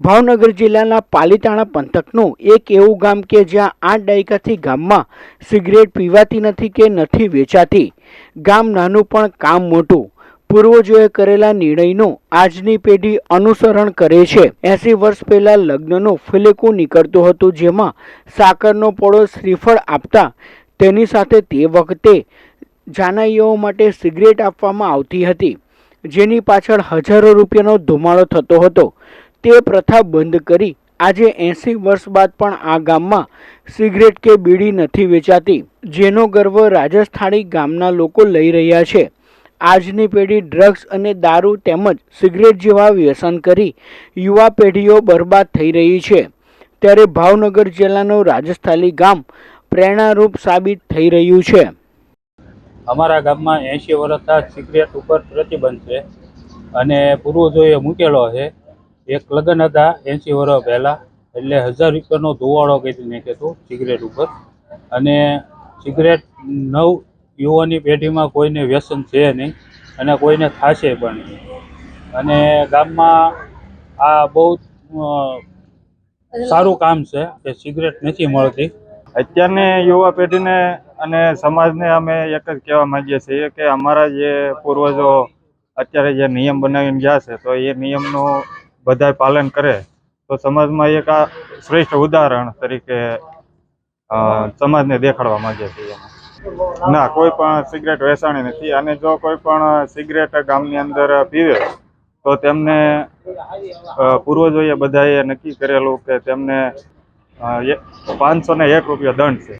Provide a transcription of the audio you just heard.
ભાવનગર જિલ્લાના પાલીતાણા પંથકનું એક એવું ગામ કે જ્યાં આઠ દાયકાથી ગામમાં સિગરેટ પીવાતી નથી કે નથી વેચાતી. ગામ નાનું પણ કામ મોટું. પૂર્વજોએ કરેલા નિર્ણયનું આજની પેઢી અનુસરણ કરે છે. એસી વર્ષ પહેલા લગ્નનું ફિલેકું નીકળતું હતું જેમાં સાકરનો પોળો શ્રીફળ આપતા તેની સાથે તે વખતે જાનૈયાઓ માટે સિગરેટ આપવામાં આવતી હતી, જેની પાછળ હજારો રૂપિયાનો ધુમાડો થતો હતો. તે પ્રથા બંધ કરી. આજે એંસી વર્ષ બાદ પણ આ ગામમાં સિગરેટ કે બીડી નથી વેચાતી, જેનો ગર્વ રાજસ્થાની ગામના લોકો લઈ રહ્યા છે. આજની પેઢી ડ્રગ્સ અને દારૂ તેમજ સિગરેટ જેવા વ્યસન કરી યુવા પેઢીઓ બરબાદ થઈ રહી છે. ત્યારે ભાવનગર જિલ્લાનું રાજસ્થાની ગામ પ્રેરણારૂપ સાબિત થઈ રહ્યું છે. અમારા ગામમાં એંશી વર્ષ સિગરેટ ઉપર પ્રતિબંધ છે અને પૂર્વજોએ મૂકેલો છે. એક લગ્ન હતા એંસી વર્ષ પહેલાં. એટલે હજાર રૂપિયાનો ધોવાળો કહી નાખ્યો સિગરેટ ઉપર. અને સિગરેટ નવ યુવાની પેઢીમાં કોઈને વ્યસન છે નહીં અને કોઈને થશે પણ અને ગામમાં આ બહુ સારું કામ છે કે સિગરેટ નથી મળતી. અત્યારની યુવા પેઢીને અને સમાજને અમે એક જ કહેવા માંગીએ છીએ કે અમારા જે પૂર્વજો અત્યારે જે નિયમ બનાવીને ગયા તો એ નિયમનું બધાય પાલન કરે, તો સમાજમાં એક આ શ્રેષ્ઠ ઉદાહરણ તરીકે સમાજને દેખાડવા માંગીએ છીએ ના, કોઈ પણ સિગરેટ વેચાણી નથી. અને જો કોઈ પણ સિગરેટ ગામની અંદર પીવે, તો તેમને પૂર્વજોએ બધાએ નક્કી કરેલું કે તેમને પાંચસો ને એક રૂપિયા દંડ છે.